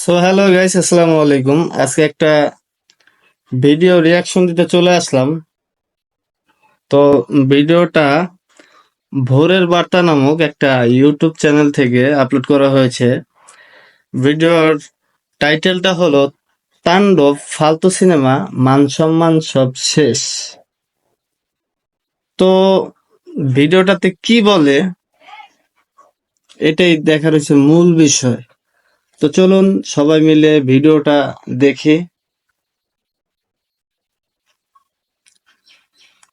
So hello guys আসসালামু আলাইকুম আজকে একটা ভিডিও রিয়াকশন দিতে চলে আসলাম। তো, ভিডিওটা ভোরের বার্তা নামক একটা ইউটিউব চ্যানেল থেকে আপলোড করা হয়েছে। ভিডিওর টাইটেলটা হলো, তাণ্ডব, ফালতু সিনেমা, মান সম্মান সব শেষ। তো, ভিডিওটাতে কি বলে, এটাই দেখার হচ্ছে মূল বিষয়। তো চলুন সবাই মিলে ভিডিওটা দেখি।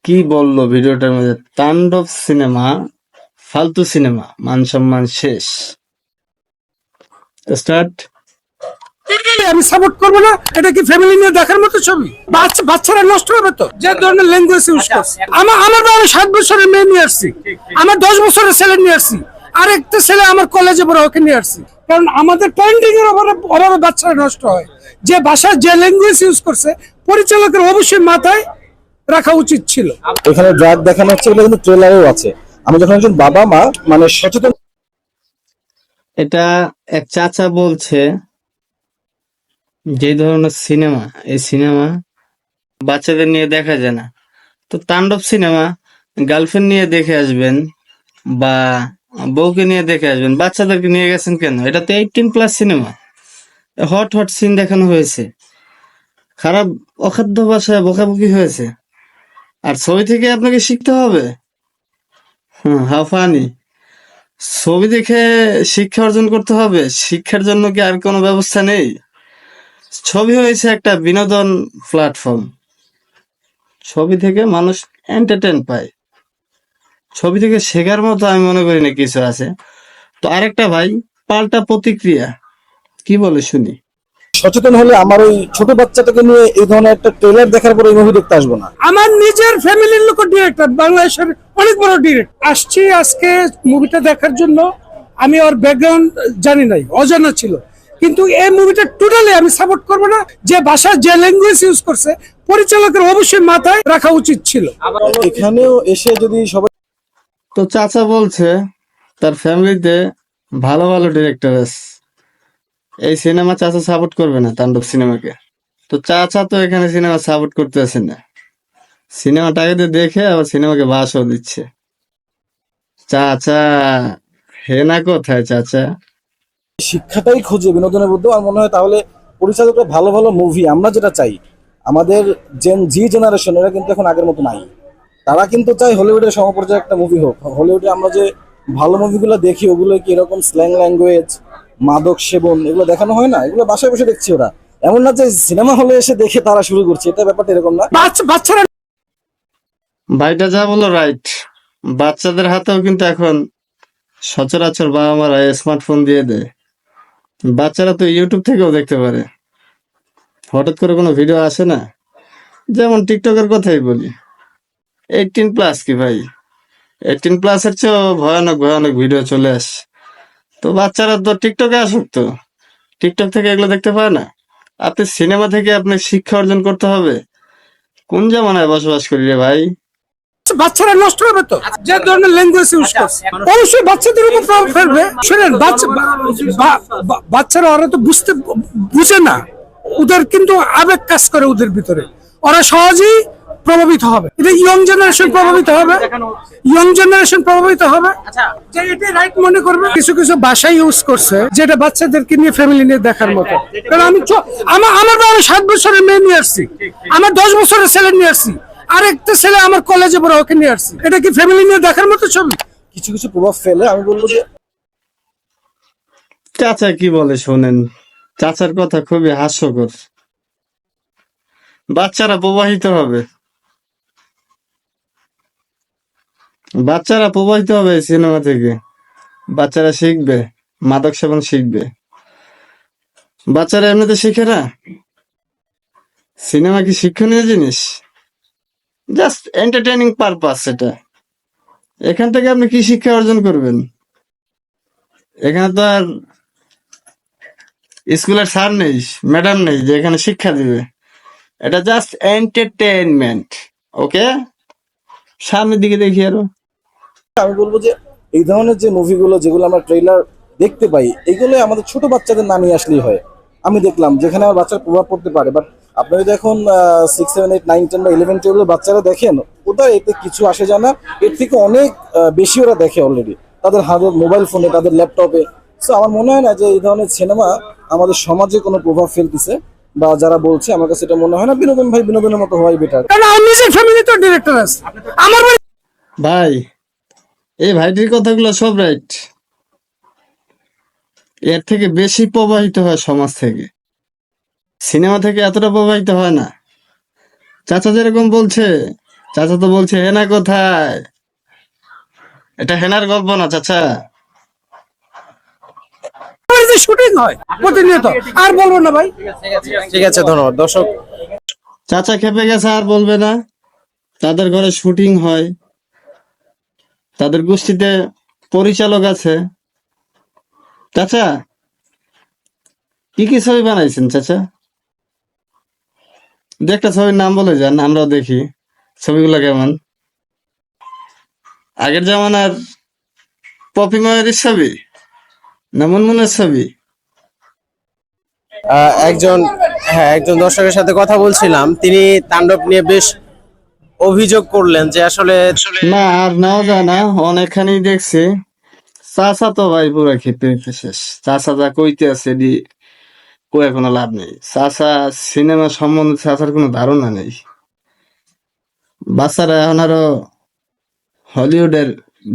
কি বলল ভিডিওটার মধ্যে? তাণ্ডব সিনেমা ফালতু সিনেমা মান সম্মান শেষ। স্টার্ট। আমি সাপোর্ট করব না? এটা কি ফ্যামিলি নিয়ে দেখার মতো ছবি? বাচ্চা বাচ্চারা নষ্ট হবে তো? যে ধরনের ল্যাঙ্গুয়েজ ইউজ করছে। আমার আমার বাবা সাত বছরের মেয়ে নিয়ে আসছি। আমার দশ বছরের ছেলে নিয়ে আসছি। আর একটা ছেলে আমার কলেজে পড়ে ওকে নিয়ে আসছি। কারণ আমাদের প্যারেন্টিং এর অভাবে অভাবে বাচ্চারা নষ্ট হয়। যে ভাষা যে ল্যাঙ্গুয়েজ ইউজ করছে পরিচালকের অবশ্যই মাথায় রাখা উচিত ছিল। এখানে ড্রাগ দেখানো হচ্ছে এগুলো কিন্তু ট্রেলারেও আছে। আমি যখন একজন বাবা মা মানে সচেতন এটা এক চাচা বলছে যে ধরনের সিনেমা এই সিনেমা বাচ্চাদের নিয়ে দেখা যায় না। তো তাণ্ডব সিনেমা গার্লফ্রেন্ড নিয়ে দেখে আসবেন বা বউকে নিয়ে দেখে আসবেন। বাচ্চাদেরকে নিয়ে গেছেন কেন? এটা তো eighteen plus cinema hot hot scene দেখানো হয়েছে। খারাপ, অখাদ্য ভাষায় বকাবকি হয়েছে। আর ছবি থেকে আপনাকে শিখতে হবে? হুম হাউ ফানি ছবি দেখে শিক্ষা অর্জন করতে হবে। শিক্ষার জন্য কি আর কোনো ব্যবস্থা নেই? ছবি হয়েছে একটা বিনোদন প্ল্যাটফর্ম ছবি থেকে মানুষ এন্টারটেন পায়। ছবি থেকে শেখার মতো আমি মনে করি না কিছু আছে। তো আরেকটা ভাই পাল্টা প্রতিক্রিয়া। কি বলে শুনি? সচেতন হলে আমার ওই ছোট বাচ্চাটাকে নিয়ে এই ধরনের একটা ট্রেলার দেখার পরে এই মুভি দেখতে আসব না। আমার নিজের ফ্যামিলির লোক ডিরেক্টর বাংলাদেশের অনেক বড় ডিরেক্টর আসছি আজকে মুভিটা দেখার জন্য। আমি ওর ব্যাকগ্রাউন্ড জানি নাই অজানা ছিল। কিন্তু এই মুভিটা টোটালি আমি সাপোর্ট করব না। যে ভাষা যে ল্যাঙ্গুয়েজ ইউজ করছে পরিচালকের অবশ্যই মাথায় রাখা উচিত ছিল। এখানেও এসে যদি সবাই তো চাচা বলছে, তার ফ্যামিলিতে ভালো ভালো ডিরেক্টর আছে। এই সিনেমা চাচা সাপোর্ট করবে না তাণ্ডব সিনেমাকে তো চাচা তো এখানে সিনেমা সাপোর্ট করতে আসে না। সিনেমাটাকে দেখে আবার সিনেমাকে বাসও দিচ্ছে। চাচা হে না কোথায় চাচা? শিক্ষাটাই খুঁজে, বিনোদনের মধ্যে আমার মনে হয় তাহলে পরিচালকরা ভালো ভালো মুভি আমরা যেটা চাই, আমাদের জেন জি জেনারেশন এরা কিন্তু এখন আগের মতো নাই। তারা কিন্তু চায় হলিউডের সমপর্যায়ে একটা মুভি হোক। হলিউডে আমরা যে ভালো মুভিগুলো দেখি ওগুলো কি এরকম স্ল্যাং ল্যাঙ্গুয়েজ মাদক সেবন এগুলো দেখানো হয় না? এগুলো বাসায় বসে দেখছি ওরা। এমন না যে সিনেমা হলে এসে দেখে তারা শুরু করছে এটা ব্যাপারটা এরকম না। বাচ্চা বাচ্চারা ভাইটা যা বলল রাইট বাচ্চাদের হাতেও কিন্তু এখন সচরাচর বাবা মারা স্মার্টফোন দিয়ে দেয়। বাচ্চারা তো ইউটিউব থেকেও দেখতে পারে। হঠাৎ করে কোনো ভিডিও আসে না? যেমন টিকটকের কথাই বলি। এইটিন প্লাস কি ভাই? এইটিন প্লাসের চেয়েও ভয়ানক ভয়ানক ভিডিও চলে আসে। তো বাচ্চারা তো টিকটকে আসুক তো। টিকটক থেকে এগুলো দেখতে পায় না? আপনি সিনেমা থেকে আপনি শিক্ষা অর্জন করতে হবে। কোন জামানায় বসবাস করি রে ভাই? বাচ্চারা নষ্ট হবে তো? যে ধরনের ল্যাঙ্গুয়েজ ইউজ করছে। অবশ্যই বাচ্চাদের উপর প্রভাব ফেলবে। শুনেন বাচ্চারা ওরা তো বুঝতে বুঝে না। ওদের কিন্তু আবেগ কাজ করে ওদের ভিতরে। ওরা সহজেই প্রভাবিত হবে। এটা ইয়ং জেনারেশন প্রভাবিত হবে। ইয়ং জেনারেশন প্রভাবিত হবে। যে এটা রাইট মনে করবে কিছু কিছু ভাষা ইউজ করছে যেটা বাচ্চাদেরকে নিয়ে ফ্যামিলি নিয়ে দেখার মতো। কারণ আমি আমার আমার বাবা সাত বছরের মেয়ে নিয়ে আসছি। আমার দশ বছরের ছেলে নিয়ে আসছি। আর একটা ছেলে আমার কলেজে পড়ে ওকে নিয়ে আসছি। এটা কি ফ্যামিলি নিয়ে দেখার মতো ছবি? কিছু কিছু প্রভাব ফেলে আমি বলব যে চাচা কি বলে শোনেন? চাচার কথা খুবই হাস্যকর। বাচ্চারা প্রবাহিত হবে। বাচ্চারা প্রবাহিত হবে সিনেমা থেকে। বাচ্চারা শিখবে, মাদক সেবন শিখবে। বাচ্চারা এমনিতে শিখে না? সিনেমা কি শিক্ষণীয় জিনিস? জাস্ট এন্টারটেনিং পারপাস এটা। এখান থেকে আপনি কি শিক্ষা অর্জন করবেন? এখানে তো আর স্কুলের স্যার নেই, ম্যাডাম নেই যে এখানে শিক্ষা দিবে। এটা জাস্ট এন্টারটেইনমেন্ট ওকে সামনের দিকে দেখি আরও। আমি বলব যে এই ধরনের যে মুভিগুলো যেগুলো আমরা ট্রেলার দেখতে পাই এগুলো আমাদের ছোট বাচ্চাদের নামিয়ে আসলেই হয়। আমি দেখলাম যেখানে আমার বাচ্চার প্রভাব পড়তে পারে বাট আপনি যদি এখন six seven eight nine ten বা ইলেভেন টুয়েলভের বাচ্চারা দেখেন ওদের এতে কিছু আসে যায় না এর থেকে অনেক আহ, বেশি ওরা দেখে অলরেডি তাদের হাতে মোবাইল ফোনে তাদের ল্যাপটপে সো আমার মনে হয় না যে এই ধরনের সিনেমা আমাদের সমাজে কোনো প্রভাব ফেলতেছে বা যারা বলছে আমার কাছে এটা মনে হয় না বিনোদন ভাই বিনোদনের মতো হওয়াই বেটার কারণ আমার নিজের ফ্যামিলি তো ডিরেক্টর আছে। আমার ভাই এই ভাইটির কথাগুলো সব রাইট এর থেকে বেশি প্রবাহিত হয় সমাজ থেকে। সিনেমা থেকে এতটা প্রবাহিত হয় না। চাচা যেরকম বলছে চাচা তো বলছে হেনা কোথায়? এটা হেনার গল্প না চাচা। শুটিং হয় প্রতিনিয়ত আর বলব না ভাই। ঠিক আছে ধন্যবাদ। দর্শক চাচা খেপে গেছে আর বলবে না। তাদের ঘরে শুটিং হয়। তাদের গোষ্ঠীতে পরিচালক আছে। চাচা, কি কি ছবি বানাইছেন চাচা? দু একটা ছবির নাম বলে যান, আমরাও দেখি। ছবিগুলো কেমন? আগের জামানার পপি ময়ের ছবি না মুনমুনের ছবি? একজন হ্যাঁ একজন দর্শকের সাথে কথা বলছিলাম। তিনি তাণ্ডব নিয়ে বেশ অভিযোগ করলেন যে আসলে না, আর না। অনেকখানি দেখছি। চাচা তো ভাই পুরো খেপে শেষ। চাচা যা কইতে আছে দি কয়ে কোনো লাভ নেই। চাচা সিনেমা সম্বন্ধে চাচার কোনো ধারণা নেই। বাচ্চারা এখন আরও হলিউডের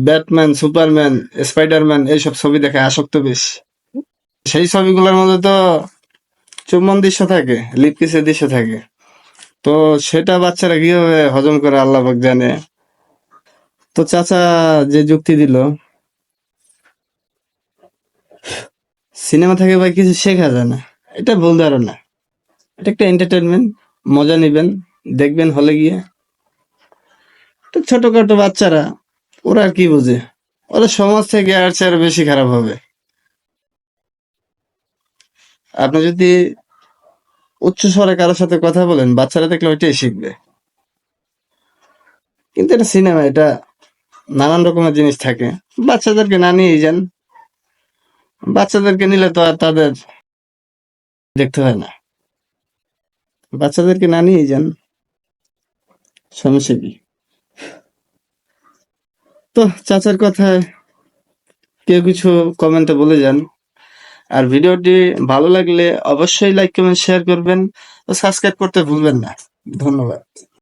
ব্যাটম্যান, সুপারম্যান, স্পাইডারম্যান এইসব ছবি দেখে আসক্ত বেশি। সেই ছবিগুলোর মধ্যে তো চুম্বন দৃশ্য থাকে, লিপকিসের দৃশ্য থাকে। তো সেটা বাচ্চারা কীভাবে হজম করে আল্লাহ জানে? তো চাচা যে যুক্তি দিল, সিনেমা থেকে ভাই কিছু শেখা যায় না। এটা ভুল ধারণা এটা একটা এন্টারটেনমেন্ট মজা নেবেন, দেখবেন হলে গিয়ে। তো ছোটখাটো বাচ্চারা, ওরা আর কি বোঝে? ওরা সমাজ থেকে আর বেশি খারাপ হবে। আপনি যদি উচ্চ স্বরে কারোর সাথে কথা বলেন, বাচ্চারা দেখলে ওইটাই শিখবে। কিন্তু এটা সিনেমা এটা নানান রকমের জিনিস থাকে। বাচ্চাদেরকে না নিয়েই যান। বাচ্চাদেরকে নিলে তো আর তাদের দেখতে হয় না। বাচ্চাদেরকে না নিয়েই যান। সমস্যা তো চাচার কথায় কেউ কিছু কমেন্টে বলে যান। আর ভিডিওটি ভালো লাগলে অবশ্যই লাইক কমেন্ট শেয়ার করবেন। ও সাবস্ক্রাইব করতে ভুলবেন না। ধন্যবাদ।